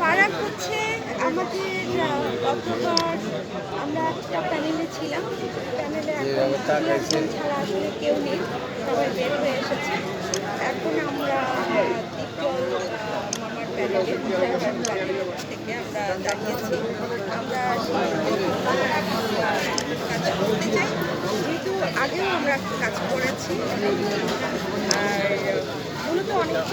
ফারাক হচ্ছে আমাদের গতবার আমরা একটা প্যানেলে ছিলাম। প্যানেলে এখন ছাড়া আসলে কেউ নেই সবাই বের হয়ে এসেছে। এখন আমরা আহ, মামার প্যানেলে থেকে আমরা দাঁড়িয়েছি আমরা কাজ করতে চাই। যেহেতু আগেও আমরা কাজ করেছি। আর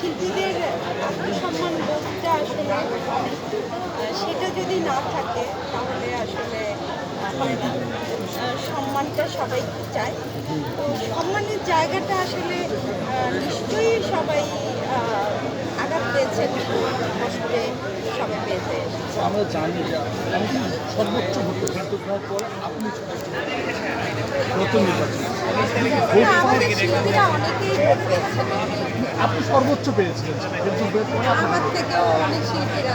শিল্পীদের আত্মসম্মান বোধটা আসলে সেটা যদি না থাকে তাহলে আসলে না আহ, সম্মানটা সবাই চায়। তো সম্মানের জায়গাটা আসলে নিশ্চয়ই সবাই আঘাত পেয়েছে কষ্টে সবাই পেয়েছে। আমরা জানি সর্বোচ্চ ভোট কিন্তু আপনি নতুন নির্বাচন। আপনি সর্বোচ্চ পেয়েছিলেন আমার থেকেও অনেক শিল্পীরা।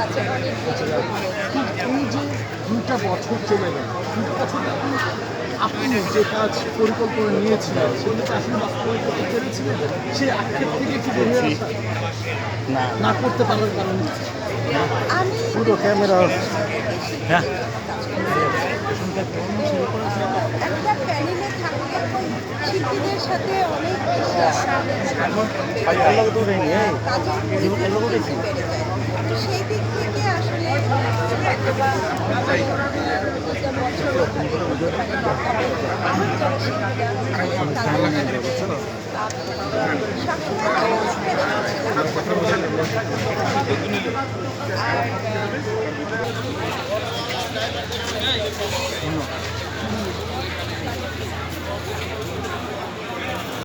এই যে দুইটা বছর চলে গেল দুটো বছর আপনি যে কাজ পরিকল্পনা নিয়েছিলেন সেগুলো আসলে বাস্তবায়ন করতে পেরেছিলেন? সেই আক্ষেপ থেকে কি বেরিয়ে আসা? না। না করতে পারার কারণে আমি পুরো ক্যামেরা হ্যাঁ একটা প্যানেলে থাকলে ওই শিল্পীদের সাথে অনেক সেই দিক থেকে আসলে আর